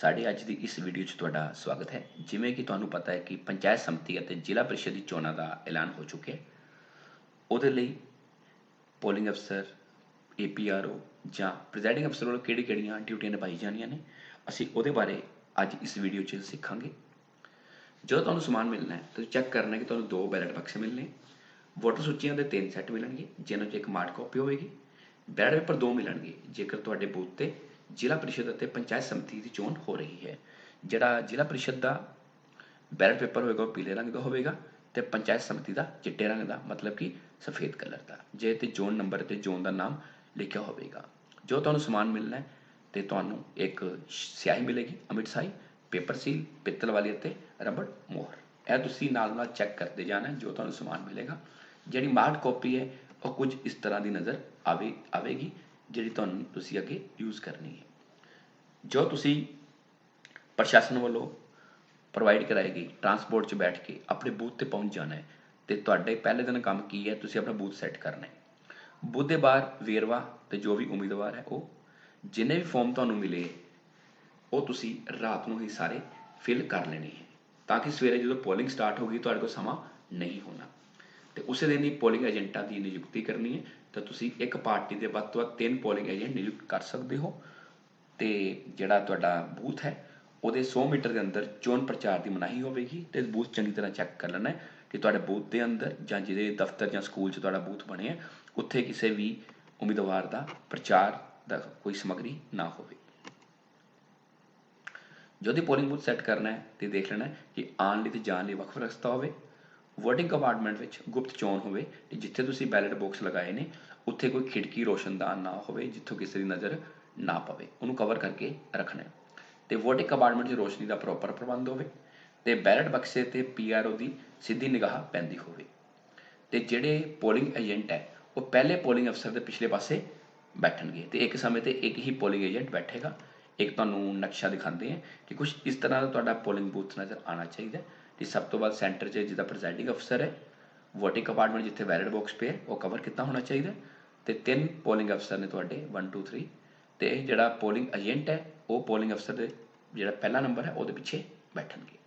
ਸਾਡੇ ਅੱਜ ਦੀ ਇਸ ਵੀਡੀਓ 'ਚ ਤੁਹਾਡਾ ਸਵਾਗਤ ਹੈ। ਜਿਵੇਂ ਕਿ ਤੁਹਾਨੂੰ ਪਤਾ ਹੈ ਕਿ ਪੰਚਾਇਤ ਸਮਿਤੀ ਅਤੇ ਜ਼ਿਲ੍ਹਾ ਪਰਿਸ਼ਦ ਦੀ ਚੋਣਾਂ ਦਾ ਐਲਾਨ ਹੋ ਚੁੱਕਿਆ ਹੈ। ਉਹਦੇ ਲਈ ਪੋਲਿੰਗ ਅਫਸਰ ਏਪੀਆਰਓ ਜਾਂ ਪ੍ਰੈਜ਼ਾਈਡਿੰਗ ਅਫਸਰ ਵੱਲੋਂ ਕਿਹੜੀ-ਕਿਹੜੀਆਂ ਡਿਊਟੀਆਂ ਨਿਭਾਈ ਜਾਣੀਆਂ ਨੇ, ਅਸੀਂ ਉਹਦੇ ਬਾਰੇ ਅੱਜ ਇਸ ਵੀਡੀਓ 'ਚ ਸਿੱਖਾਂਗੇ। ਜਦੋਂ ਤੁਹਾਨੂੰ ਸਮਾਨ ਮਿਲਣਾ ਹੈ, ਤੁਸੀਂ ਚੈੱਕ ਕਰਨਾ ਹੈ ਕਿ ਤੁਹਾਨੂੰ ਦੋ ਬੈਲਟ ਬਕਸੇ ਮਿਲਣੇ ਵੋਟਰ ਸੂਚੀਆਂ ਦੇ ਤਿੰਨ ਸੈੱਟ ਮਿਲਣਗੇ, ਜਿਨ੍ਹਾਂ 'ਚ ਇੱਕ ਮਾਰਕ ਕਾਪੀ ਹੋਵੇਗੀ। ਬੈਲਟ ਪੇਪਰ ਦੋ ਮਿਲਣਗੇ, ਜੇਕਰ ਤੁਹਾਡੇ ਬੂਥ ਤੇ ਜ਼ਿਲ੍ਹਾ ਪਰਿਸ਼ਦ ਅਤੇ ਪੰਚਾਇਤ ਸਮਿਤੀ ਦੀ ਚੋਣ ਹੋ ਰਹੀ ਹੈ। ਜਿਹੜਾ ਜ਼ਿਲ੍ਹਾ ਪਰਿਸ਼ਦ ਦਾ ਬੈਲਟ ਪੇਪਰ ਹੋਵੇਗਾ ਉਹ ਪੀਲੇ ਰੰਗ ਦਾ ਹੋਵੇਗਾ ਤੇ ਪੰਚਾਇਤ ਸਮਿਤੀ ਦਾ ਚਿੱਟੇ ਰੰਗ ਦਾ, ਮਤਲਬ ਕਿ ਸਫੇਦ ਕਲਰ ਦਾ। ਜੇ ਤੇ ਜ਼ੋਨ ਨੰਬਰ ਤੇ ਜ਼ੋਨ ਦਾ ਨਾਮ ਲਿਖਿਆ ਹੋਵੇਗਾ। ਜੋ ਤੁਹਾਨੂੰ ਸਮਾਨ ਮਿਲਣਾ ਹੈ ਤੇ ਤੁਹਾਨੂੰ ਇੱਕ ਸਿਆਹੀ ਮਿਲੇਗੀ, ਅਮਿਟ ਸਾਈ, ਪੇਪਰ ਸੀਲ, ਪਿੱਤਲ ਵਾਲੀ ਅਤੇ ਰਬੜ ਮੋਹਰ। ਇਹ ਤੁਸੀਂ ਨਾਲ ਨਾਲ ਚੈੱਕ ਕਰਦੇ ਜਾਣਾ ਜੋ ਤੁਹਾਨੂੰ ਸਮਾਨ ਮਿਲੇਗਾ। ਜਿਹੜੀ ਮਾਰਕ ਕਾਪੀ ਹੈ, ਉਹ ਕੁਝ ਇਸ ਤਰ੍ਹਾਂ ਦੀ ਨਜ਼ਰ ਆਵੇ, ਆਵੇਗੀ। ਜਿਹੜੀ ਤੁਹਾਨੂੰ ਤੁਸੀਂ ਅੱਗੇ ਯੂਜ਼ ਕਰਨੀ ਹੈ। ਜੋ ਤੁਸੀਂ ਪ੍ਰਸ਼ਾਸਨ ਵੱਲੋਂ ਪ੍ਰੋਵਾਈਡ ਕਰਾਈ ਗਈ ਟਰਾਂਸਪੋਰਟ 'ਚ ਬੈਠ ਕੇ ਆਪਣੇ ਬੂਥ ਤੇ ਪਹੁੰਚ ਜਾਣਾ ਹੈ ਤੇ ਤੁਹਾਡੇ ਪਹਿਲੇ ਦਿਨ ਕੰਮ ਕੀ ਹੈ, ਤੁਸੀਂ ਆਪਣਾ ਬੂਥ ਸੈੱਟ ਕਰਨਾ ਹੈ। ਬੂਥ ਦੇ ਬਾਹਰ ਵੇਰਵਾ ਤੇ ਜੋ ਵੀ ਉਮੀਦਵਾਰ ਹੈ ਉਹ, ਜਿੰਨੇ ਵੀ ਫਾਰਮ ਤੁਹਾਨੂੰ ਮਿਲੇ, ਉਹ ਤੁਸੀਂ ਰਾਤ ਨੂੰ ਹੀ ਸਾਰੇ ਫਿਲ ਕਰ ਲੈਣੇ ਹੈ। ਤਾਂ ਕਿ ਸਵੇਰੇ ਜਦੋਂ ਪੋਲਿੰਗ ਸਟਾਰਟ ਹੋਗੀ ਤੁਹਾਡੇ ਕੋਲ ਸਮਾਂ ਨਹੀਂ ਹੋਣਾ। ਤੇ ਉਸੇ ਦਿਨ ਹੀ ਪੋਲਿੰਗ ਏਜੰਟਾਂ ਦੀ ਨਿਯੁਕਤੀ ਕਰਨੀ ਹੈ। ਤਾਂ ਤੁਸੀਂ ਇੱਕ ਪਾਰਟੀ ਦੇ ਵੱਧ ਤੋਂ ਵੱਧ ਤਿੰਨ ਪੋਲਿੰਗ ਏਜੰਟ ਨਿਯੁਕਤ ਕਰ ਸਕਦੇ ਹੋ। ਤੇ ਜਿਹੜਾ ਤੁਹਾਡਾ ਬੂਥ ਹੈ, ਉਹਦੇ 100 ਮੀਟਰ ਦੇ ਅੰਦਰ ਚੋਣ ਪ੍ਰਚਾਰ ਦੀ ਮਨਾਹੀ ਹੋਵੇਗੀ ਤੇ ਬੂਥ ਚੰਗੀ ਤਰ੍ਹਾਂ ਚੈੱਕ ਕਰ ਲੈਣਾ ਹੈ ਕਿ ਤੁਹਾਡੇ ਬੂਥ ਦੇ ਅੰਦਰ ਜਾਂ ਜਿਹਦੇ ਦਫ਼ਤਰ ਜਾਂ ਸਕੂਲ 'ਚ ਤੁਹਾਡਾ ਬੂਥ ਬਣਿਆ, ਉੱਥੇ ਕਿਸੇ ਵੀ ਉਮੀਦਵਾਰ ਦਾ ਪ੍ਰਚਾਰ ਦਾ ਕੋਈ ਸਮੱਗਰੀ ਨਾ ਹੋਵੇ। ਜਦੋਂ ਪੋਲਿੰਗ ਬੂਥ ਸੈੱਟ ਕਰਨਾ ਹੈ ਤੇ ਦੇਖ ਲੈਣਾ ਕਿ ਆਉਣ ਲਈ ਤੇ ਜਾਣ ਲਈ ਵੱਖ ਵੱਖ ਰਸਤਾ ਹੋਵੇ। ਵੋਟਿੰਗ ਕੰਪਾਰਟਮੈਂਟ ਵਿੱਚ ਗੁਪਤ ਚੋਣ ਹੋਵੇ ਤੇ ਜਿੱਥੇ ਤੁਸੀਂ ਬੈਲਟ ਬਾਕਸ ਲਗਾਏ ਨੇ, ਉੱਥੇ ਕੋਈ ਖਿੜਕੀ ਰੋਸ਼ਨਦਾਨ ਨਾ ਹੋਵੇ, ਜਿੱਥੋਂ ਕਿਸੇ ਦੀ ਨਜ਼ਰ ਨਾ ਪਵੇ। ਉਹਨੂੰ ਕਵਰ ਕਰਕੇ ਰੱਖਣਾ ਹੈ। ਤੇ ਵੋਟਿੰਗ ਕੰਪਾਰਟਮੈਂਟ 'ਚ ਰੋਸ਼ਨੀ ਦਾ ਪ੍ਰੋਪਰ ਪ੍ਰਬੰਧ ਹੋਵੇ ਤੇ ਬੈਲਟ ਬਕਸੇ ਤੇ ਪੀਆਰਓ ਦੀ ਸਿੱਧੀ ਨਿਗਾਹ ਪੈਂਦੀ ਹੋਵੇ। ਤੇ ਜਿਹੜੇ ਪੋਲਿੰਗ ਏਜੰਟ ਹੈ, ਉਹ ਪਹਿਲੇ ਪੋਲਿੰਗ ਅਫਸਰ ਦੇ ਪਿਛਲੇ ਪਾਸੇ ਬੈਠਣਗੇ। ਤੇ ਇੱਕ ਸਮੇਂ ਤੇ ਇੱਕ ਹੀ ਪੋਲਿੰਗ ਏਜੰਟ ਬੈਠੇਗਾ। ਇੱਕ ਤੁਹਾਨੂੰ ਨਕਸ਼ਾ ਦਿਖਾਉਂਦੇ ਆ ਕਿ ਕੁਝ ਇਸ ਤਰ੍ਹਾਂ ਦਾ ਤੁਹਾਡਾ ਪੋਲਿੰਗ ਬੂਥ ਨਜ਼ਰ ਆਉਣਾ ਚਾਹੀਦਾ ਤੇ ਸਭ ਤੋਂ ਬਾਅਦ ਸੈਂਟਰ 'ਚ ਜਿਹਦਾ ਪ੍ਰੈਜ਼ਾਈਡਿੰਗ ਅਫਸਰ ਹੈ ਵੋਟਿੰਗ ਕੰਪਾਰਟਮੈਂਟ ਜਿੱਥੇ ਬੈਲਟ ਬਾਕਸ ਪਏ ਉਹ ਕਵਰ ਕੀਤਾ ਹੋਣਾ ਚਾਹੀਦਾ ਤੇ ਤਿੰਨ ਪੋਲਿੰਗ ਅਫਸਰ ਨੇ ਤੁਹਾਡੇ 1 2 3 ਤੇ ਜਿਹੜਾ ਪੋਲਿੰਗ ਏਜੰਟ ਹੈ, ਉਹ ਪੋਲਿੰਗ ਅਫਸਰ ਦੇ ਜਿਹੜਾ ਪਹਿਲਾ ਨੰਬਰ ਹੈ, ਉਹਦੇ ਪਿੱਛੇ ਬੈਠਣਗੇ।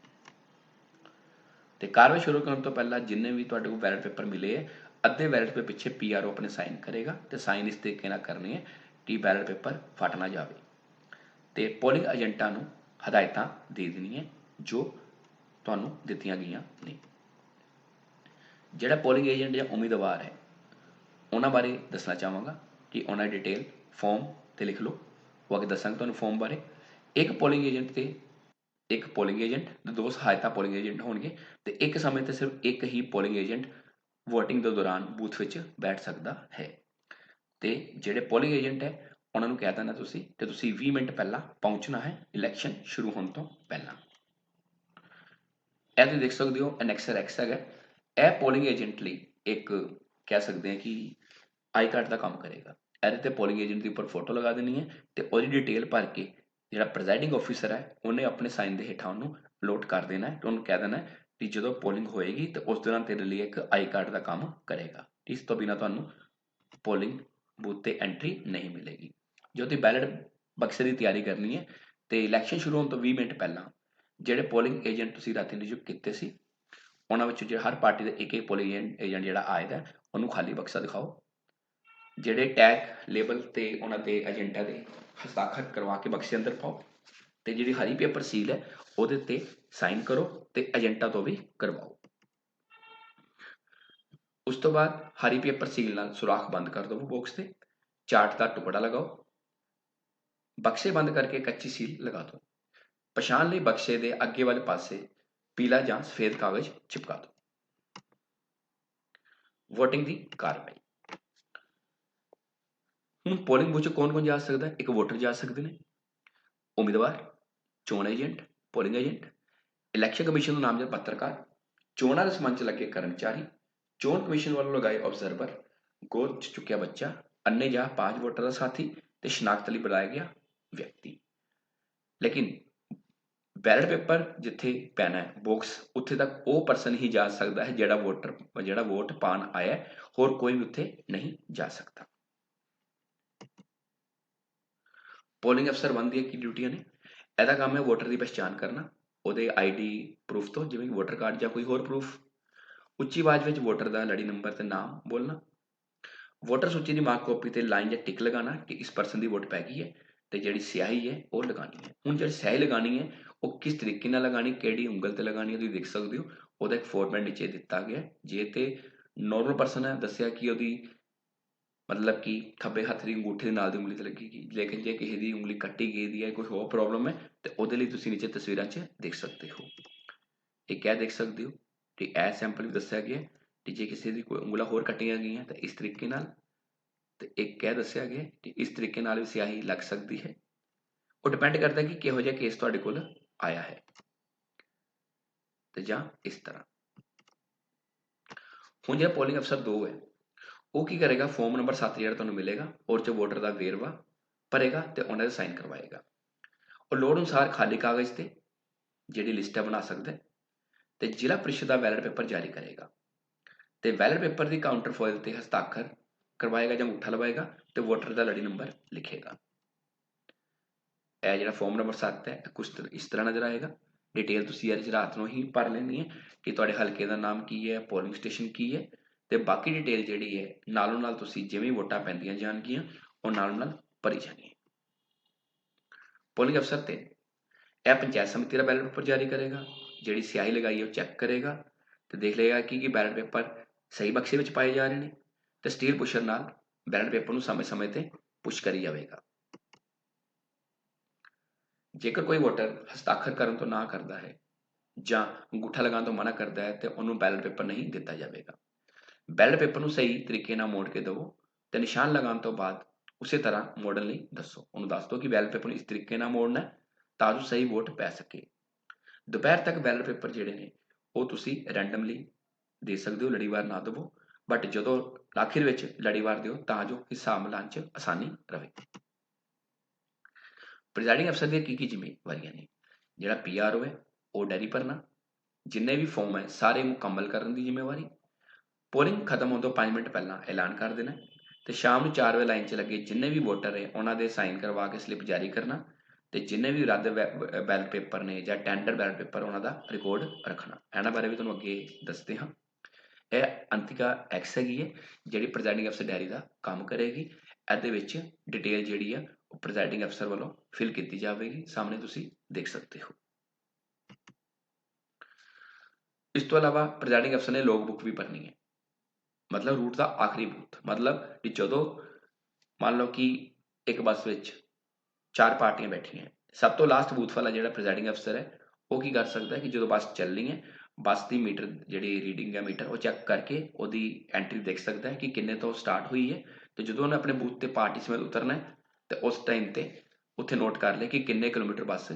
ਤੇ ਕਾਰਵਾਈ ਸ਼ੁਰੂ ਕਰਨ ਤੋਂ ਪਹਿਲਾਂ ਜਿੰਨੇ ਵੀ ਤੁਹਾਡੇ ਕੋਲ ਬੈਲਟ ਪੇਪਰ ਮਿਲੇ ਹੈ, ਅੱਧੇ ਬੈਲਟ ਪੇਪਰ ਪਿੱਛੇ ਪੀਆਰਓ ਆਪਣੇ ਸਾਈਨ ਕਰੇਗਾ ਤੇ ਸਾਈਨ ਇਸ ਤਰੀਕੇ ਨਾਲ ਕਰਨੇ ਹੈ ਕਿ ਬੈਲਟ ਪੇਪਰ ਫਟ ਨਾ ਜਾਵੇ। ਤੇ ਪੋਲਿੰਗ ਏਜੰਟਾਂ ਨੂੰ ਹਦਾਇਤਾਂ ਦੇ ਦੇਣੀਆਂ ਜੋ ਤੁਹਾਨੂੰ ਦਿੱਤੀਆਂ ਗਈਆਂ ਨੇ। ਜਿਹੜਾ ਪੋਲਿੰਗ ਏਜੰਟ ਜਾਂ ਉਮੀਦਵਾਰ ਹੈ, ਉਹਨਾਂ ਬਾਰੇ ਦੱਸਣਾ ਚਾਹਾਂਗਾ ਕਿ ਉਹਨਾਂ ਦੀ ਡਿਟੇਲ ਫਾਰਮ ਤੇ ਲਿਖ ਲਓ। ਉਹ ਅੱਗੇ ਦੱਸਾਂਗਾ ਤੁਹਾਨੂੰ ਫਾਰਮ ਬਾਰੇ। ਇੱਕ ਪੋਲਿੰਗ ਏਜੰਟ ਤੇ ਇੱਕ ਪੋਲਿੰਗ ਏਜੰਟ ਤੇ ਦੋ ਸਹਾਇਤਾ ਪੋਲਿੰਗ ਏਜੰਟ ਹੋਣਗੇ ਤੇ ਇੱਕ ਸਮੇਂ ਤੇ ਸਿਰਫ ਇੱਕ ਹੀ ਪੋਲਿੰਗ ਏਜੰਟ VOTING ਦੇ ਦੌਰਾਨ ਬੂਥ ਵਿੱਚ ਬੈਠ ਸਕਦਾ ਹੈ। ਤੇ ਜਿਹੜੇ ਪੋਲਿੰਗ ਏਜੰਟ ਹੈ, ਉਹਨਾਂ ਨੂੰ ਕਹਿ ਦੇਣਾ ਤੁਸੀਂ, ਤੇ ਤੁਸੀਂ 20 ਮਿੰਟ ਪਹਿਲਾਂ ਪਹੁੰਚਣਾ ਹੈ ਇਲੈਕਸ਼ਨ ਸ਼ੁਰੂ ਹੋਣ ਤੋਂ ਪਹਿਲਾਂ। ਇਹ ਤੁਸੀਂ ਦੇਖ ਸਕਦੇ ਹੋ ਐਨਐਕਸਰ ਐਕਸ ਹੈਗਾ। ਇਹ ਪੋਲਿੰਗ ਏਜੰਟ ਲਈ ਇੱਕ ਕਹਿ ਸਕਦੇ ਹਾਂ ਕਿ ਆਈ ਕਾਰਡ ਦਾ ਕੰਮ ਕਰੇਗਾ। ਇਹਦੇ ਤੇ ਪੋਲਿੰਗ ਏਜੰਟ ਦੀ ਉੱਪਰ ਫੋਟੋ ਲਗਾ ਦੇਣੀ ਹੈ ਤੇ ਉਹਦੀ ਡਿਟੇਲ ਭਰ ਕੇ ਜਿਹੜਾ ਪ੍ਰੈਜ਼ਾਈਡਿੰਗ ਆਫੀਸਰ ਹੈ, ਉਹਨੇ ਆਪਣੇ ਸਾਈਨ ਦੇ ਹੇਠਾਂ ਉਹਨੂੰ ਲੋਡ ਕਰ ਦੇਣਾ ਹੈ ਤੇ ਉਹਨੂੰ ਕਹਿ ਦੇਣਾ ਹੈ ਕਿ ਜਦੋਂ ਪੋਲਿੰਗ ਹੋਏਗੀ ਤੇ ਉਸ ਦੌਰਾਨ ਤੇਰੇ ਲਈ ਇੱਕ ਆਈ ਕਾਰਡ ਦਾ ਕੰਮ ਕਰੇਗਾ। ਇਸ ਤੋਂ ਬਿਨਾ ਤੁਹਾਨੂੰ ਪੋਲਿੰਗ ਬੂਥ ਤੇ ਐਂਟਰੀ ਨਹੀਂ ਮਿਲੇਗੀ। ਜੋ ਤੁਸੀਂ ਬੈਲਟ ਬਕਸੇ ਦੀ ਤਿਆਰੀ ਕਰਨੀ ਹੈ ਤੇ ਇਲੈਕਸ਼ਨ ਸ਼ੁਰੂ ਹੋਣ ਤੋਂ 20 ਮਿੰਟ ਪਹਿਲਾਂ ਜਿਹੜੇ ਪੋਲਿੰਗ ਏਜੰਟ ਤੁਸੀਂ ਰਾਤੀ ਨਿਯੁਕਤ ਕੀਤੇ ਸੀ, ਉਹਨਾਂ ਵਿੱਚ ਜਿਹੜਾ ਹਰ ਪਾਰਟੀ ਦਾ ਇੱਕ ਇੱਕ ਪੋਲਿੰਗ ਏਜੰਟ ਜਿਹੜਾ ਆਏਗਾ ਉਹਨੂੰ ਖਾਲੀ ਬਕਸਾ ਦਿਖਾਓ। ਜਿਹੜੇ ਟੈਗ ਲੇਬਲ ਤੇ ਉਹਨਾਂ ਤੇ ਏਜੰਟਾਂ ਦੇ, ਹਸਤਾਖਰ ਕਰਵਾ ਕੇ ਬਕਸੇ ਅੰਦਰ ਪਾਓ। ਤੇ ਜਿਹੜੀ ਹਰੀ ਪੇਪਰ ਸੀਲ ਹੈ, ਉਹਦੇ ਤੇ ਸਾਈਨ ਕਰੋ ਤੇ ਏਜੰਟਾਂ ਤੋਂ ਵੀ ਕਰਵਾਓ। ਉਸ ਤੋਂ ਬਾਅਦ ਹਰੀ ਪੇਪਰ ਸੀਲ ਨਾਲ ਸੁਰਾਖ ਬੰਦ ਕਰ ਦਿਓ ਬਾਕਸ ਤੇ, ਚਾਰਟ ਦਾ ਟੁਕੜਾ ਲਗਾਓ। ਬਕਸੇ ਬੰਦ ਕਰਕੇ ਕੱਚੀ ਸੀਲ ਲਗਾ ਦਿਓ। ਪਛਾਣ ਲਈ ਬਕਸੇ ਦੇ ਅੱਗੇ ਵਾਲੇ ਪਾਸੇ ਪੀਲਾ ਜਾਂ ਸਫੇਦ ਕਾਗਜ਼ ਚਿਪਕਾ ਦਿਓ। VOTING ਦੀ ਕਾਰਵਾਈ। ਹੁਣ ਪੋਲਿੰਗ ਬੂਥ 'ਚ ਕੌਣ-ਕੌਣ ਜਾ ਸਕਦਾ? ਹੈ ਇੱਕ ਵੋਟਰ ਜਾ ਸਕਦੇ ਨੇ। ਉਮੀਦਵਾਰ, ਚੋਣ agent polling agent election commission ਨੂੰ ਨਾਮਜ਼ਦ ਪੱਤਰਕਾਰ, ਚੋਣਾਂ ਦੇ ਸੰਬੰਧ 'ਚ ਲੱਗੇ ਕਰਮਚਾਰੀ, ਚੋਣ ਕਮਿਸ਼ਨ ਵੱਲੋਂ ਲਗਾਏ ਆਬਜ਼ਰਵਰ ਗੋਦ 'ਚ ਚੁੱਕਿਆ ਬੱਚਾ ਅੰਨੇ ਜਾਂ ਪਾਂਚ ਵੋਟਰ ਦਾ ਸਾਥੀ ਤੇ ਸ਼ਨਾਖਤ ਲਈ ਬੁਲਾਇਆ ਗਿਆ ਵਿਅਕਤੀ। ਲੇਕਿਨ ਬੈਲਟ ਪੇਪਰ ਜਿੱਥੇ ਪੈਣਾ ਹੈ ਬਾਕਸ ਉੱਥੇ ਤੱਕ ਉਹ ਪਰਸਨ ਹੀ ਜਾ ਸਕਦਾ ਹੈ ਜਿਹੜਾ ਵੋਟਰ ਜਿਹੜਾ ਵੋਟ ਪਾਣ ਆਇਆ ਹੋਰ ਕੋਈ ਵੀ ਉੱਥੇ ਨਹੀਂ ਜਾ ਸਕਦਾ। ਪੋਲਿੰਗ ਅਫਸਰ ਬੰਦੀ ਕੀ ਡਿਊਟੀਆਂ ਨੇ ਇਹਦਾ ਕੰਮ ਹੈ ਵੋਟਰ ਦੀ ਪਛਾਣ ਕਰਨਾ, ਉਹਦੇ ਆਈਡੀ ਪ੍ਰੂਫ ਤੋਂ, ਜਿਵੇਂ ਵੋਟਰ ਕਾਰਡ ਜਾਂ ਕੋਈ ਹੋਰ ਪ੍ਰੂਫ ਉੱਚੀ ਆਵਾਜ਼ ਵਿੱਚ ਵੋਟਰ ਦਾ ਲੜੀ ਨੰਬਰ ਤੇ ਨਾਮ ਬੋਲਣਾ। ਵੋਟਰ ਸੂਚੀ ਦੀ ਮਾਰਕ ਕਾਪੀ ਤੇ ਲਾਈਨ ਜਾਂ ਟਿਕ ਲਗਾਉਣਾ ਕਿ ਇਸ ਪਰਸਨ ਦੀ ਵੋਟ ਪੈ ਗਈ ਹੈ ਤੇ ਜਿਹੜੀ ਸਿਆਹੀ ਹੈ ਉਹ ਲਗਾਉਣੀ ਹੈ। ਹੁਣ ਜਿਹੜੀ ਸਿਆਹੀ ਲਗਾਉਣੀ ਹੈ ਉਹ ਕਿਸ ਤਰੀਕੇ ਨਾਲ ਲਗਾਉਣੀ ਕਿਹੜੀ ਉਂਗਲ ਤੇ ਲਗਾਉਣੀ ਹੈ ਤੁਸੀਂ ਦੇਖ ਸਕਦੇ ਹੋ। ਉਹਦਾ ਇੱਕ ਫਾਰਮੈਟ ਨੀਚੇ ਦਿੱਤਾ ਗਿਆ ਜੇ ਤੇ ਨਾਰਮਲ ਪਰਸਨ ਹੈ, ਦੱਸਿਆ ਕਿ ਉਹਦੀ ਮਤਲਬ ਕਿ ਖੱਬੇ ਹੱਥ ਦੀ ਅੰਗੂਠੇ ਦੇ ਨਾਲ ਦੀ ਉਂਗਲੀ ਤੇ ਲੱਗੇਗੀ ਲੇਕਿਨ ਜੇ ਕਿਸੇ ਦੀ ਉਂਗਲੀ ਕੱਟੀ ਗਈ ਦੀ ਹੈ, ਕੋਈ ਹੋਰ ਪ੍ਰੋਬਲਮ ਹੈ, ਤੇ ਉਹਦੇ ਲਈ ਤੁਸੀਂ ਨੀਚੇ ਤਸਵੀਰਾਂ 'ਚ ਦੇਖ ਸਕਦੇ ਹੋ। ਇਹ ਕਿਆ ਦੇਖ ਸਕਦੇ ਹੋ ਕਿ ਇਹ ਸੈਂਪਲ ਵੀ ਦੱਸਿਆ ਗਿਆ ਹੈ ਜੇ ਕਿਸੇ ਦੀ ਕੋਈ ਉਂਗਲਾਂ ਹੋਰ ਕੱਟੀਆਂ ਗਈਆਂ, ਤਾਂ ਇਸ ਤਰੀਕੇ ਨਾਲ ਤੇ ਇੱਕ ਕਹਿ ਦੱਸਿਆ ਗਿਆ ਕਿ ਇਸ ਤਰੀਕੇ ਨਾਲ ਵੀ ਸਿਆਹੀ ਲੱਗ ਸਕਦੀ ਹੈ। ਉਹ ਡਿਪੈਂਡ ਕਰਦਾ ਕਿ ਕਿਹੋ ਜਿਹਾ ਕੇਸ ਤੁਹਾਡੇ ਕੋਲ ਆਇਆ ਹੈ ਤੇ ਜਾਂ ਇਸ ਤਰ੍ਹਾਂ ਹੁਣ ਜਿਹੜਾ ਪੋਲਿੰਗ ਅਫਸਰ 2 ਹੈ ਉਹ ਕੀ ਕਰੇਗਾ ਫਾਰਮ ਨੰਬਰ 7 ਜਿਹੜਾ ਤੁਹਾਨੂੰ ਮਿਲੇਗਾ ਔਰ ਚ ਵੋਟਰ ਦਾ ਵੇਰਵਾ ਭਰੇਗਾ ਤੇ ਉਹਨਾਂ ਦੇ ਸਾਈਨ ਕਰਵਾਏਗਾ ਉਹ ਲੋੜ ਅਨੁਸਾਰ ਖਾਲੀ ਕਾਗਜ਼ ਤੇ ਜਿਹੜੀ ਲਿਸਟਾਂ ਬਣਾ ਸਕਦਾ ਤੇ ਜ਼ਿਲ੍ਹਾ ਪ੍ਰੀਸ਼ਦ ਦਾ ਬੈਲਟ ਪੇਪਰ ਜਾਰੀ ਕਰੇਗਾ ਤੇ ਬੈਲਟ ਪੇਪਰ ਦੀ ਕਾਊਂਟਰ ਫੋਇਲ ਤੇ ਹਸਤਾਖਰ ਕਰਵਾਏਗਾ ਜਾਂ ਅੰਗੂਠਾ ਲਵਾਏਗਾ ਤੇ ਵੋਟਰ ਦਾ ਲੜੀ ਨੰਬਰ ਲਿਖੇਗਾ ਇਹ ਜਿਹੜਾ ਫਾਰਮ ਨੰਬਰ 7 ਹੈ, ਇਹ ਕੁਛ ਇਸ ਤਰ੍ਹਾਂ ਨਜ਼ਰ ਆਏਗਾ। ਡਿਟੇਲ ਤੁਸੀਂ ਅੱਜ ਰਾਤ ਨੂੰ ਹੀ ਭਰ ਲੈਣੀ ਹੈ ਕਿ ਤੁਹਾਡੇ ਹਲਕੇ ਦਾ ਨਾਮ ਕੀ ਹੈ ਪੋਲਿੰਗ ਸਟੇਸ਼ਨ ਕੀ ਹੈ ਤੇ ਬਾਕੀ ਡਿਟੇਲ ਜਿਹੜੀ ਹੈ, ਨਾਲੋਂ ਨਾਲ ਤੁਸੀਂ ਜਿਵੇਂ ਵੋਟਾਂ ਪੈਂਦੀਆਂ ਜਾਣਗੀਆਂ, ਉਹ ਨਾਲੋਂ ਨਾਲ ਭਰੀ ਜਾਣੀ ਹੈ। ਪੋਲਿੰਗ ਅਫਸਰ ਤੇ, ਇਹ ਪੰਚਾਇਤ ਸਮਿਤੀ ਦਾ ਬੈਲਟ ਪੇਪਰ ਜਾਰੀ ਕਰੇਗਾ, ਜਿਹੜੀ ਸਿਆਹੀ ਲਗਾਈ ਹੈ ਉਹ ਚੈੱਕ ਕਰੇਗਾ ਤੇ ਦੇਖ ਲਏਗਾ ਕਿ ਕੀ ਬੈਲਟ ਪੇਪਰ ਸਹੀ ਬਕਸੇ ਵਿੱਚ ਪਾਏ ਜਾ ਰਹੇ ਨੇ ਤੇ ਸਟੀਲ ਪੁਸ਼ਰ ਨਾਲ ਬੈਲਟ ਪੇਪਰ ਨੂੰ ਸਮੇਂ-ਸਮੇਂ ਤੇ ਪੁਸ਼ ਕਰੀ ਜਾਵੇਗਾ। ਜੇਕਰ ਕੋਈ ਵੋਟਰ ਹਸਤਾਖਰ ਕਰਨ ਤੋਂ ਨਾ ਕਰਦਾ ਹੈ ਜਾਂ ਅੰਗੂਠਾ ਲਗਾਉਣ ਤੋਂ ਮਨਾ ਕਰਦਾ ਹੈ, ਤੇ ਉਹਨੂੰ ਬੈਲਟ ਪੇਪਰ ਨਹੀਂ ਦਿੱਤਾ ਜਾਵੇਗਾ। ਬੈਲਟ ਪੇਪਰ ਨੂੰ ਸਹੀ ਤਰੀਕੇ ਨਾਲ ਮੋੜ ਕੇ ਦਿਵੋ ਤੇ ਨਿਸ਼ਾਨ ਲਗਾਉਣ ਤੋਂ ਬਾਅਦ ਉਸੇ ਤਰ੍ਹਾਂ ਮੋੜਨ ਲਈ ਦੱਸੋ। ਉਹਨੂੰ ਦੱਸ ਦਿਓ ਕਿ ਬੈਲਟ ਪੇਪਰ ਨੂੰ ਇਸ ਤਰੀਕੇ ਨਾਲ ਮੋੜਨਾ ਤਾਂ ਜੋ ਸਹੀ ਵੋਟ ਪੈ ਸਕੇ। ਦੁਪਹਿਰ ਤੱਕ ਬੈਲਟ ਪੇਪਰ ਜਿਹੜੇ ਨੇ, ਉਹ ਤੁਸੀਂ ਰੈਂਡਮਲੀ ਦੇ ਸਕਦੇ ਹੋ ਲੜੀਵਾਰ ਨਾ ਦੇਵੋ। ਬਟ ਜਦੋਂ ਆਖਿਰ ਵਿੱਚ ਲੜੀਵਾਰ ਦਿਓ ਤਾਂ ਜੋ ਹਿਸਾਬ ਮਿਲਾਨ 'ਚ ਆਸਾਨੀ ਰਹੇ। ਪ੍ਰੀਜ਼ਾਈਡਿੰਗ ਅਫਸਰ ਦੀਆਂ ਕੀ ਕੀ ਜ਼ਿੰਮੇਵਾਰੀਆਂ ਨੇ। ਜਿਹੜਾ ਪੀਆਰਓ ਹੈ, ਉਹ ਡੈਰੀ ਭਰਨਾ, ਜਿੰਨੇ ਵੀ ਫਾਰਮ ਹੈ, ਸਾਰੇ ਮੁਕੰਮਲ ਕਰਨ ਦੀ ਜ਼ਿੰਮੇਵਾਰੀ। ਪੋਲਿੰਗ ਖਤਮ ਹੋਣ ਤੋਂ 5 ਮਿੰਟ ਪਹਿਲਾਂ ਐਲਾਨ ਕਰ ਦੇਣਾ। ਤੇ ਸ਼ਾਮ ਨੂੰ 4 ਵਜੇ ਲਾਈਨ 'ਚ ਲੱਗੇ ਜਿੰਨੇ ਵੀ ਵੋਟਰ ਹੈ, ਉਹਨਾਂ ਦੇ ਸਾਈਨ ਕਰਵਾ ਕੇ ਸਲਿੱਪ ਜਾਰੀ ਕਰਨਾ। ਤੇ ਜਿੰਨੇ ਵੀ ਰੱਦ ਬੈਲਟ ਪੇਪਰ ਨੇ ਜਾਂ ਟੈਂਡਰ ਬੈਲਟ ਪੇਪਰ ਉਹਨਾਂ ਦਾ ਰਿਕਾਰਡ ਰੱਖਣਾ। ਇਹਨਾਂ ਬਾਰੇ ਵੀ ਤੁਹਾਨੂੰ ਅੱਗੇ ਦੱਸਦੇ ਹਾਂ। ਇਹ ਅੰਤਿਕਾ ਐਕਸ ਹੈਗੀ ਹੈ, ਜਿਹੜੀ ਪ੍ਰੈਜ਼ਾਈਡਿੰਗ ਅਫਸਰ ਡੈਰੀ ਦਾ ਕੰਮ ਕਰੇਗੀ। ਇਹਦੇ ਵਿੱਚ ਡਿਟੇਲ ਜਿਹੜੀ ਆ ਪ੍ਰੈਜ਼ਾਈਡਿੰਗ ਅਫਸਰ ਵੱਲੋਂ ਫਿਲ ਕੀਤੀ ਜਾਵੇਗੀ ਸਾਹਮਣੇ ਤੁਸੀਂ ਦੇਖ ਸਕਦੇ ਹੋ ਇਸ ਤੋਂ ਇਲਾਵਾ ਪ੍ਰੈਜ਼ਾਈਡਿੰਗ ਅਫਸਰ ਨੇ ਲੌਗ ਬੁੱਕ ਵੀ ਭਰਨੀ ਹੈ ਮਤਲਬ ਰੂਟ ਦਾ ਆਖਰੀ ਬੂਥ ਮਤਲਬ ਕਿ ਜਦੋਂ ਮੰਨ ਲਓ ਕਿ ਇੱਕ ਬੱਸ ਵਿੱਚ ਚਾਰ ਪਾਰਟੀਆਂ ਬੈਠੀਆਂ ਸਭ ਤੋਂ ਲਾਸਟ ਬੂਥ ਵਾਲਾ ਜਿਹੜਾ ਪ੍ਰੈਜ਼ਾਈਡਿੰਗ ਅਫਸਰ ਹੈ ਉਹ ਕੀ ਕਰ ਸਕਦਾ ਹੈ ਕਿ ਜਦੋਂ ਬੱਸ ਚੱਲਣੀ ਹੈ ਬੱਸ ਦੀ ਮੀਟਰ ਜਿਹੜੀ ਰੀਡਿੰਗ ਹੈ ਮੀਟਰ ਉਹ ਚੈੱਕ ਕਰਕੇ ਉਹਦੀ ਐਂਟਰੀ ਦੇਖ ਸਕਦਾ ਹੈ ਕਿ ਕਿੰਨੇ ਤੋਂ ਸਟਾਰਟ ਹੋਈ ਹੈ ਤੇ ਜਦੋਂ ਉਹਨੇ ਆਪਣੇ ਬੂਥ ਤੇ ਪਾਰਟੀ ਸਮੇਤ ਉਤਰਨਾ ਹੈ ਤੇ ਉਸ ਟਾਈਮ ਤੇ ਉੱਥੇ ਨੋਟ ਕਰ ਲੈ ਕਿ ਕਿੰਨੇ ਕਿਲੋਮੀਟਰ ਬੱਸ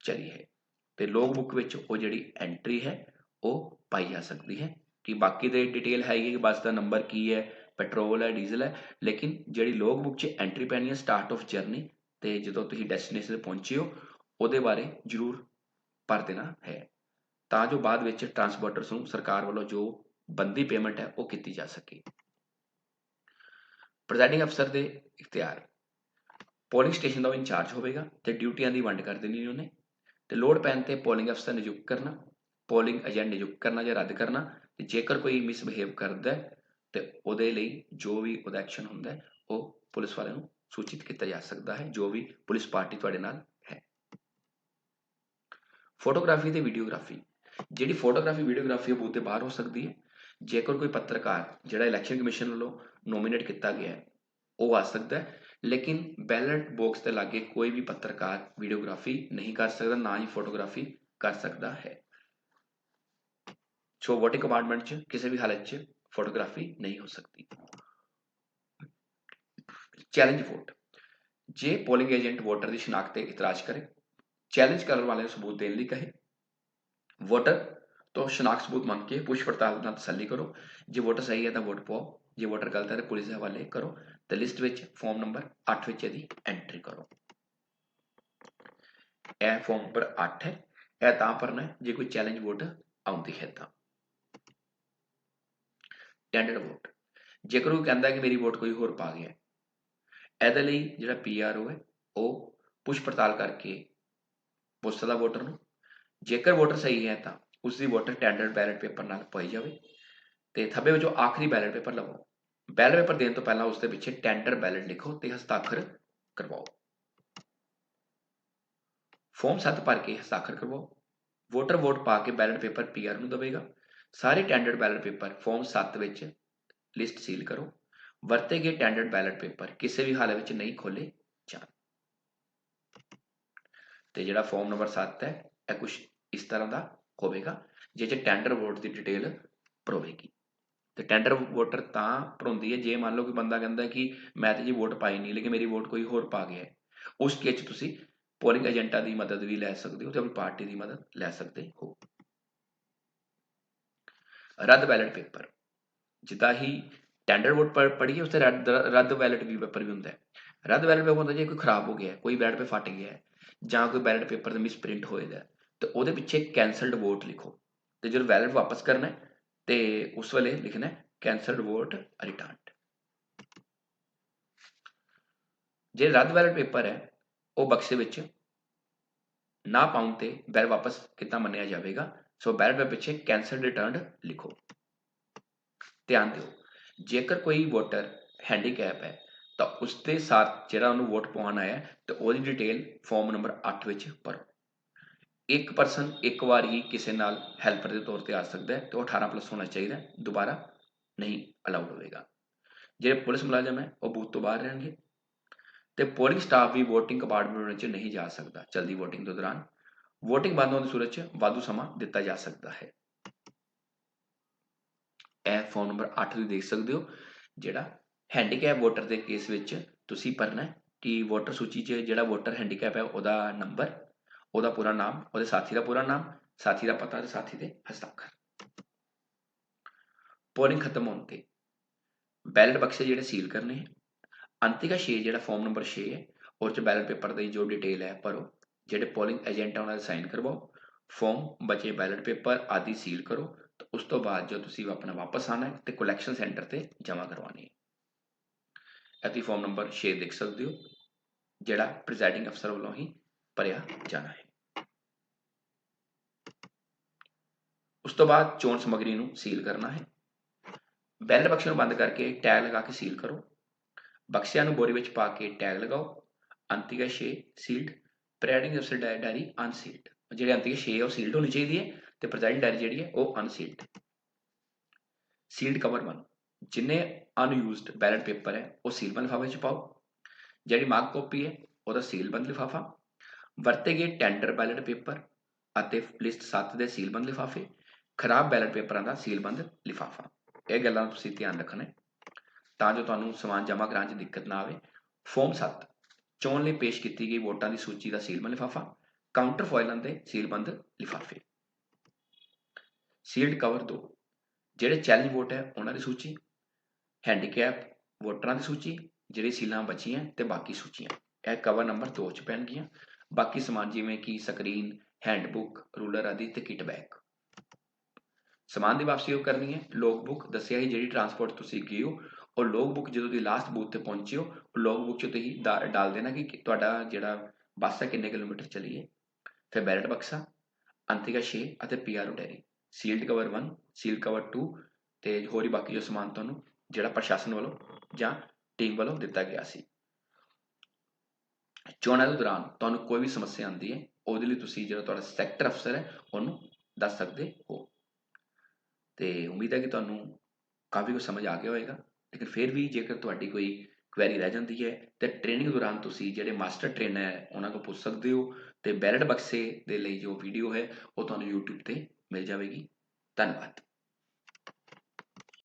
ਚਲੀ ਹੈ। ਤੇ ਲੌਗ ਬੁੱਕ ਵਿੱਚ ਉਹ ਜਿਹੜੀ ਐਂਟਰੀ ਹੈ, ਉਹ ਪਾਈ ਜਾ ਸਕਦੀ ਹੈ। ਕਿ ਬਾਕੀ ਦੇ ਡਿਟੇਲ ਹੈਗੀ ਕਿ ਬੱਸ ਦਾ ਨੰਬਰ ਕੀ ਹੈ ਪੈਟਰੋਲ ਹੈ ਡੀਜ਼ਲ ਹੈ, ਲੇਕਿਨ ਜਿਹੜੀ ਲੌਗ ਬੁੱਕ 'ਚ ਐਂਟਰੀ ਪੈਣੀ ਹੈ ਸਟਾਰਟ ਆਫ ਜਰਨੀ ਤੇ ਜਦੋਂ ਤੁਸੀਂ ਡੈਸਟੀਨੇਸ਼ਨ ਤੇ ਪਹੁੰਚੇ ਹੋ, ਉਹਦੇ ਬਾਰੇ ਜ਼ਰੂਰ ਭਰ ਦੇਣਾ ਹੈ। ਤਾਂ ਜੋ ਬਾਅਦ ਵਿੱਚ ਟਰਾਂਸਪੋਰਟਰਸ ਨੂੰ ਸਰਕਾਰ ਵੱਲੋਂ ਜੋ ਬੰਦੀ ਪੇਮੈਂਟ ਹੈ, ਉਹ ਕੀਤੀ ਜਾ ਸਕੇ। ਪ੍ਰੈਜ਼ਾਈਡਿੰਗ ਅਫਸਰ ਦੇ ਇਖਤਿਆਰ। ਪੋਲਿੰਗ ਸਟੇਸ਼ਨ ਦਾ ਉਹ ਇੰਚਾਰਜ ਹੋਵੇਗਾ ਤੇ ਡਿਊਟੀਆਂ ਦੀ ਵੰਡ ਕਰ ਦੇਣੀ ਉਹਨੇ। ਤੇ ਲੋਡ ਪੈਣ ਤੇ ਪੋਲਿੰਗ ਅਫਸਰ ਨਿਯੁਕਤ ਕਰਨਾ, ਪੋਲਿੰਗ ਏਜੰਟ ਨਿਯੁਕਤ ਕਰਨਾ ਜਾਂ ਰੱਦ ਕਰਨਾ, ਤੇ ਜੇਕਰ ਕੋਈ ਮਿਸਬਿਹੇਵ ਕਰਦਾ ਹੈ, ਤੇ ਉਹਦੇ ਲਈ ਜੋ ਵੀ ਉਹਦਾ ਐਕਸ਼ਨ ਹੁੰਦਾ ਹੈ, ਉਹ ਪੁਲਿਸ ਵਾਲਿਆਂ ਨੂੰ ਸੂਚਿਤ ਕੀਤਾ ਜਾ ਸਕਦਾ ਹੈ, ਜੋ ਵੀ ਪੁਲਿਸ ਪਾਰਟੀ ਤੁਹਾਡੇ ਨਾਲ ਹੈ। ਫੋਟੋਗ੍ਰਾਫੀ ਤੇ ਵੀਡੀਓਗ੍ਰਾਫੀ। ਜਿਹੜੀ ਫੋਟੋਗ੍ਰਾਫੀ, ਵੀਡੀਓਗ੍ਰਾਫੀ ਉਹ ਬੂਥ ਬਾਹਰ ਹੋ ਸਕਦੀ ਹੈ। ਜੇਕਰ ਕੋਈ ਪੱਤਰਕਾਰ ਜਿਹੜਾ ਇਲੈਕਸ਼ਨ ਕਮਿਸ਼ਨ ਵੱਲੋਂ ਨੋਮੀਨੇਟ ਕੀਤਾ ਗਿਆ ਹੈ, ਉਹ ਆ ਸਕਦਾ ਹੈ। ਲੇਕਿਨ ਬੈਲਟ ਬਾਕਸ ਤੇ ਲਾਗੇ ਕੋਈ ਵੀ ਪੱਤਰਕਾਰ ਵੀਡੀਓਗ੍ਰਾਫੀ ਨਹੀਂ ਕਰ ਸਕਦਾ ਨਾ ਹੀ ਫੋਟੋਗ੍ਰਾਫੀ ਕਰ ਸਕਦਾ ਹੈ ਸੋ ਵੋਟਿੰਗ ਕੰਪਾਰਟਮੈਂਟ 'ਚ ਕਿਸੇ ਵੀ ਹਾਲਤ 'ਚ ਫੋਟੋਗ੍ਰਾਫੀ ਨਹੀਂ ਹੋ ਸਕਦੀ ਚੈਲੰਜ ਵੋਟ ਜੇ ਪੋਲਿੰਗ ਏਜੰਟ ਵੋਟਰ ਦੀ ਸ਼ਨਾਖਤ ਤੇ ਇਤਰਾਜ਼ ਕਰੇ ਚੈਲੰਜ ਕਰਨ ਵਾਲੇ ਨੂੰ ਸਬੂਤ ਦੇਣ ਲਈ ਕਹੇ ਵੋਟਰ ਤੋਂ ਸ਼ਨਾਖਤ ਸਬੂਤ ਮੰਗ ਕੇ ਪੁੱਛ ਪੜਤਾਲ ਨਾਲ ਤਸੱਲੀ ਕਰੋ ਜੇ ਵੋਟਰ ਸਹੀ ਹੈ ਤਾਂ ਵੋਟ ਪਾਓ ਜੇ ਵੋਟਰ ਗਲਤ ਹੈ ਤਾਂ ਪੁਲਿਸ ਦੇ ਹਵਾਲੇ ਕਰੋ, ਤੇ ਲਿਸਟ ਵਿੱਚ ਫਾਰਮ ਨੰਬਰ 8 ਵਿੱਚ ਇਹਦੀ ਐਂਟਰੀ ਕਰੋ। ਇਹ ਫਾਰਮ ਨੰਬਰ 8 ਹੈ, ਇਹ ਤਾਂ ਭਰਨਾ ਜੇ ਕੋਈ ਚੈਲੰਜ ਵੋਟ ਆਉਂਦੀ ਹੈ ਤਾਂ। ਟੈਂਡਰ ਵੋਟ ਜੇਕਰ ਉਹ ਕਹਿੰਦਾ ਕਿ ਮੇਰੀ ਵੋਟ ਕੋਈ ਹੋਰ ਪਾ ਗਿਆ, ਇਹਦੇ ਲਈ ਜਿਹੜਾ ਪੀਆਰਓ ਹੈ, ਉਹ ਪੁੱਛ ਪੜਤਾਲ ਕਰਕੇ ਪੁੱਛਦਾ ਵੋਟਰ ਨੂੰ। ਜੇਕਰ ਵੋਟਰ ਸਹੀ ਹੈ ਤਾਂ ਉਸ ਦੀ ਵੋਟਰ ਟੈਂਡਰ ਬੈਲਟ ਪੇਪਰ ਨਾਲ ਪਾਈ ਜਾਵੇ। ਤੇ ਥੱਬੇ ਵਿੱਚੋਂ ਆਖਰੀ ਬੈਲਟ ਪੇਪਰ ਲਵੋ। ਬੈਲਟ ਪੇਪਰ ਦੇਣ ਤੋਂ ਪਹਿਲਾਂ ਉਸ ਦੇ ਪਿੱਛੇ ਟੈਂਡਰ ਬੈਲਟ ਲਿਖੋ ਤੇ ਹਸਤਾਖਰ ਕਰਵਾਓ। ਫਾਰਮ 7 ਭਰ ਕੇ ਹਸਤਾਖਰ ਕਰਵਾਓ। ਵੋਟਰ ਵੋਟ ਪਾ ਕੇ ਬੈਲਟ ਪੇਪਰ ਪੀਆਰ ਨੂੰ ਦੇਵੇਗਾ। ਸਾਰੇ ਟੈਂਡਰਡ ਬੈਲਟ ਪੇਪਰ ਫਾਰਮ 7 ਵਿੱਚ ਲਿਸਟ ਸੀਲ ਕਰੋ। ਵਰਤੇ ਗਏ ਟੈਂਡਰਡ ਬੈਲਟ ਪੇਪਰ ਕਿਸੇ ਵੀ ਹਾਲਤ ਵਿੱਚ ਨਹੀਂ ਖੋਲੇ ਜਾਣ। ਤੇ ਜਿਹੜਾ ਫਾਰਮ ਨੰਬਰ 7 ਹੈ, ਇਹ ਕੁਝ ਇਸ ਤਰ੍ਹਾਂ ਦਾ ਹੋਵੇਗਾ, ਜਿਹਦੇ ਟੈਂਡਰ ਵੋਟ ਦੀ ਡਿਟੇਲ ਭਰੋਵੇਗੀ ਤੇ ਟੈਂਡਰ ਵੋਟਰ ਤਾਂ ਭਰਾਉਂਦੀ ਹੈ ਜੇ ਮੰਨ ਲਓ ਕਿ ਬੰਦਾ ਕਹਿੰਦਾ ਕਿ ਮੈਂ ਤੇ ਜੀ ਵੋਟ ਪਾਈ ਨਹੀਂ ਲੇਕਿਨ ਮੇਰੀ ਵੋਟ ਕੋਈ ਹੋਰ ਪਾ ਗਿਆ ਹੈ ਉਸ ਕੇਸ 'ਚ ਤੁਸੀਂ ਪੋਲਿੰਗ ਏਜੰਟਾਂ ਦੀ ਮਦਦ ਵੀ ਲੈ ਸਕਦੇ ਹੋ ਤੇ ਆਪਣੀ ਪਾਰਟੀ ਦੀ ਮਦਦ ਲੈ ਸਕਦੇ ਹੋ। ਰੱਦ ਬੈਲਟ ਪੇਪਰ ਜਿੱਦਾਂ ਹੀ ਟੈਂਡਰ ਵੋਟ ਪਰ ਪੜੀਏ ਉਸ ਤੇ ਰੱਦ ਰੱਦ ਬੈਲਟ ਵੀ ਪੇਪਰ ਵੀ ਹੁੰਦਾ ਹੈ। ਰੱਦ ਬੈਲਟ ਪੇਪਰ ਹੁੰਦਾ ਜੇ ਕੋਈ ਖਰਾਬ ਹੋ ਗਿਆ ਕੋਈ ਬੈਲਟ ਪੇ ਫਟ ਗਿਆ ਜਾਂ ਕੋਈ ਬੈਲਟ ਪੇਪਰ ਤੇ ਮਿਸਪ੍ਰਿੰਟ ਹੋਏਗਾ ਹੈ, ਤੇ ਉਹਦੇ ਪਿੱਛੇ ਕੈਂਸਲਡ ਵੋਟ ਲਿਖੋ ਤੇ ਜਦੋਂ ਬੈਲਟ ਵਾਪਸ ਕਰਨਾ ਹੈ ਤੇ ਉਸ ਵੇਲੇ ਲਿਖਣਾ ਕੈਂਸਲਡ ਵੋਟ ਰਿਟਰਨਡ ਜੇ ਰੱਦ ਬੈਲਟ ਪੇਪਰ ਹੈ ਉਹ ਬਕਸੇ ਵਿੱਚ ਨਾ ਪਾਉਣ ਤੇ ਬੈਰ ਵਾਪਸ ਕਿੱਦਾਂ ਮੰਨਿਆ ਜਾਵੇਗਾ ਸੋ ਬੈਲਟ ਦੇ ਪਿੱਛੇ ਕੈਂਸਲ ਰਿਟਰਨਡ ਲਿਖੋ ਧਿਆਨ ਦਿਓ ਜੇਕਰ ਕੋਈ ਵੋਟਰ ਹੈਂਡੀਕੈਪ ਹੈ ਤਾਂ ਉਸ ਦੇ ਸਾਥ ਜਿਹੜਾ ਉਹਨੂੰ ਵੋਟ ਪਾਉਣ ਆਇਆ ਹੈ, ਤੇ ਉਹਦੀ ਡਿਟੇਲ ਫਾਰਮ ਨੰਬਰ 8 ਵਿੱਚ ਭਰੋ ਇੱਕ ਪਰਸਨ ਇੱਕ ਵਾਰ ਹੀ ਕਿਸੇ ਨਾਲ ਹੈਲਪਰ ਦੇ ਤੌਰ ਤੇ ਆ ਸਕਦਾ ਹੈ ਤੇ ਉਹ 18 ਪਲੱਸ ਹੋਣਾ ਚਾਹੀਦਾ ਦੁਬਾਰਾ ਨਹੀਂ ਅਲਾਉਡ ਹੋਵੇਗਾ। ਜਿਹੜੇ ਪੁਲਿਸ ਮੁਲਾਜ਼ਮ ਹੈ, ਉਹ ਬੂਥ ਤੋਂ ਬਾਹਰ ਰਹਿਣਗੇ ਤੇ ਪੋਲਿੰਗ ਸਟਾਫ ਵੀ VOTING ਕੰਪਾਰਟਮੈਂਟ ਵਿੱਚ ਨਹੀਂ ਜਾ ਸਕਦਾ, ਜਲਦੀ VOTING ਦੇ ਦੌਰਾਨ। VOTING ਬੰਦ ਹੋਣ ਦੀ ਸੂਰਤ 'ਚ ਵਾਧੂ ਸਮਾਂ ਦਿੱਤਾ ਜਾ ਸਕਦਾ ਹੈ। ਇਹ ਫੋਨ ਨੰਬਰ 8 ਤੁਸੀਂ ਦੇਖ ਸਕਦੇ ਹੋ, ਜਿਹੜਾ ਹੈਂਡੀਕੈਪ ਵੋਟਰ ਦੇ ਕੇਸ ਵਿੱਚ ਤੁਸੀਂ ਭਰਨਾ ਹੈ ਕਿ ਵੋਟਰ ਸੂਚੀ 'ਚ ਜਿਹੜਾ ਵੋਟਰ ਹੈਂਡੀਕੈਪ ਹੈ, ਉਹਦਾ ਨੰਬਰ ਉਹਦਾ ਪੂਰਾ ਨਾਮ, ਉਹਦੇ ਸਾਥੀ ਦਾ ਪੂਰਾ ਨਾਮ, ਸਾਥੀ ਦਾ ਪਤਾ ਤੇ ਸਾਥੀ ਦੇ ਹਸਤਾਖਰ। ਪੋਲਿੰਗ ਖਤਮ ਹੋਣ ਤੇ ਬੈਲਟ ਬਕਸੇ ਜਿਹੜੇ ਸੀਲ ਕਰਨੇ ਹੈ ਅੰਤਿਕਾ 6 ਜਿਹੜਾ ਫਾਰਮ ਨੰਬਰ 6 ਹੈ ਉਹ 'ਚ ਬੈਲਟ ਪੇਪਰ ਦੀ ਜੋ ਡਿਟੇਲ ਹੈ, ਭਰੋ। ਜਿਹੜੇ ਪੋਲਿੰਗ ਏਜੰਟ ਆ, ਉਹਨਾਂ ਦੇ ਸਾਈਨ ਕਰਵਾਓ। ਫਾਰਮ ਬਚੇ ਬੈਲਟ ਪੇਪਰ ਆਦਿ ਸੀਲ ਕਰੋ। ਤੇ ਉਸ ਤੋਂ ਬਾਅਦ ਜੋ ਤੁਸੀਂ ਆਪਣਾ ਵਾਪਸ ਆਣਾ ਹੈ, ਤੇ ਕਲੈਕਸ਼ਨ ਸੈਂਟਰ ਤੇ ਜਮ੍ਹਾਂ ਕਰਵਾਉਣੀ ਹੈ। ਅਤੇ ਫਾਰਮ ਨੰਬਰ 6 ਦੇਖ ਸਕਦੇ ਹੋ, ਜਿਹੜਾ ਪ੍ਰੈਜ਼ਾਈਡਿੰਗ ਅਫਸਰ ਵੱਲੋਂ ਹੀ ਭਰਿਆ ਜਾਣਾ ਹੈ। ਉਸ ਤੋਂ ਬਾਅਦ ਚੋਣ ਸਮੱਗਰੀ ਨੂੰ ਸੀਲ ਕਰਨਾ ਹੈ। ਬੈਲਟ ਬਕਸੇ ਨੂੰ ਬੰਦ ਕਰਕੇ ਟੈਗ ਲਗਾ ਕੇ ਸੀਲ ਕਰੋ। ਬਕਸਿਆਂ ਨੂੰ ਬੋਰੀ ਵਿੱਚ ਪਾ ਕੇ ਟੈਗ ਲਗਾਓ। ਅੰਤਿਕਾ 6 ਸੀਲਡ ਪ੍ਰੈਜ਼ਾਈਡਿੰਗ ਅਫਸਰ ਡਾਇਰੀ ਅਨਸੀਲਡ ਜਿਹੜੇ ਅੰਤਿਕਾ 6 ਉਹ ਸੀਲਡ ਹੋਣੀ ਚਾਹੀਦੀ ਹੈ ਤੇ ਪ੍ਰੈਜ਼ਾਈਡਿੰਗ ਡਾਇਰੀ ਜਿਹੜੀ ਹੈ, ਉਹ ਅਨਸੀਲਡ ਸੀਲਡ ਕਵਰ 1 ਜਿੰਨੇ ਅਨਯੂਜ਼ਡ ਬੈਲਟ ਪੇਪਰ ਹੈ, ਉਹ ਸੀਲਬੰਦ ਲਿਫਾਫੇ 'ਚ ਪਾਓ। ਜਿਹੜੀ ਮਾਰਕ ਕਾਪੀ ਹੈ, ਉਹਦਾ ਸੀਲਬੰਦ ਲਿਫਾਫਾ। ਵਰਤੇ ਗਏ ਟੈਂਡਰ ਬੈਲਟ ਪੇਪਰ ਅਤੇ ਲਿਸਟ 7 ਦੇ ਸੀਲਬੰਦ ਲਿਫਾਫੇ। ਖਰਾਬ ਬੈਲਟ ਪੇਪਰਾਂ ਦਾ ਸੀਲਬੰਦ ਲਿਫਾਫਾ। ਇਹ ਗੱਲਾਂ ਤੁਸੀਂ ਧਿਆਨ ਰੱਖਣਾ ਤਾਂ ਜੋ ਤੁਹਾਨੂੰ ਸਮਾਨ ਜਮ੍ਹਾਂ ਕਰਾਉਣ 'ਚ ਦਿੱਕਤ ਨਾ ਆਵੇ। ਫਾਰਮ 7 ਚੋਣ ਲਈ ਪੇਸ਼ ਕੀਤੀ ਗਈ ਵੋਟਾਂ ਦੀ ਸੂਚੀ ਦਾ ਸੀਲਬੰਦ ਲਿਫਾਫਾ ਕਾਊਂਟਰ ਫੋਇਲਾਂ ਦੇ ਸੀਲਬੰਦ ਲਿਫਾਫੇ। ਸੀਲਡ ਕਵਰ 2 ਜਿਹੜੇ ਚੈਲੰਜ ਵੋਟ ਹੈ ਉਹਨਾਂ ਦੀ ਸੂਚੀ ਹੈਂਡੀਕੈਪ ਵੋਟਰਾਂ ਦੀ ਸੂਚੀ, ਜਿਹੜੀ ਸੀਲਾਂ ਬਚੀਆਂ ਤੇ ਬਾਕੀ ਸੂਚੀਆਂ। ਇਹ ਕਵਰ ਨੰਬਰ 2 ਚ ਪੈਣਗੀਆਂ। ਬਾਕੀ ਸਮਾਨ ਜਿਵੇਂ ਕਿ ਸਕਰੀਨ ਹੈਂਡਬੁੱਕ ਰੂਲਰ ਆਦਿ ਤੇ ਕਿਟ ਬੈਗ ਸਮਾਨ ਦੀ ਵਾਪਸੀ ਉਹ ਕਰਨੀ ਹੈ। ਲੋਗ ਬੁੱਕ ਦੱਸਿਆ ਹੀ ਜਿਹੜੀ ਟਰਾਂਸਪੋਰਟ ਤੁਸੀਂ ਗਏ ਹੋ। ਉਹ ਲੋਗ ਬੁੱਕ ਜਦੋਂ ਤੁਸੀਂ ਲਾਸਟ ਬੂਥ ਤੇ ਪਹੁੰਚੇ ਹੋ, ਉਹ ਲੋਗ ਬੁੱਕ ਚ ਤੁਸੀਂ ਡਾਲ ਦੇਣਾ ਕਿ ਤੁਹਾਡਾ ਜਿਹੜਾ ਬੱਸ ਹੈ ਕਿੰਨੇ ਕਿਲੋਮੀਟਰ ਚੱਲੀ ਹੈ। ਫਿਰ ਬੈਰਟ ਬਕਸਾ, ਅੰਤਿਕਾ 6 ਅਤੇ PRO diary sealed cover 1 seal cover 2 ਤੇ ਹੋਰ ਹੀ ਬਾਕੀ ਜੋ ਸਮਾਨ ਤੁਹਾਨੂੰ ਜਿਹੜਾ ਪ੍ਰਸ਼ਾਸਨ ਵੱਲੋਂ ਜਾਂ ਟੀਮ ਵੱਲੋਂ ਦਿੱਤਾ ਗਿਆ ਸੀ। ਚੋਣਾਂ ਦੇ ਦੌਰਾਨ ਤੁਹਾਨੂੰ ਕੋਈ ਵੀ ਸਮੱਸਿਆ ਆਉਂਦੀ ਹੈ, ਉਹਦੇ ਲਈ ਤੁਸੀਂ ਜਿਹੜਾ ਤੁਹਾਡਾ ਸੈਕਟਰ ਅਫਸਰ ਹੈ, ਉਹਨੂੰ ਦੱਸ ਸਕਦੇ ਹੋ। ਤੇ ਉਮੀਦ ਹੈ ਕਿ ਤੁਹਾਨੂੰ ਕਾਫੀ ਕੁਝ ਸਮਝ ਆ ਗਿਆ ਹੋਵੇਗਾ। ਲੇਕਿਨ ਫਿਰ ਵੀ ਜੇਕਰ ਤੁਹਾਡੀ ਕੋਈ ਕੁਐਰੀ ਰਹਿ ਜਾਂਦੀ ਹੈ, ਤੇ ਟ੍ਰੇਨਿੰਗ ਦੌਰਾਨ ਤੁਸੀਂ ਜਿਹੜੇ ਮਾਸਟਰ ਟ੍ਰੇਨਰ ਹੈ, ਉਹਨਾਂ ਕੋਲ ਪੁੱਛ ਸਕਦੇ ਹੋ ਤੇ ਬੈਲਟ ਬਕਸੇ ਦੇ ਲਈ ਜੋ ਵੀਡੀਓ ਹੈ, ਉਹ ਤੁਹਾਨੂੰ YouTube ਤੇ ਮਿਲ ਜਾਵੇਗੀ। ਧੰਨਵਾਦ।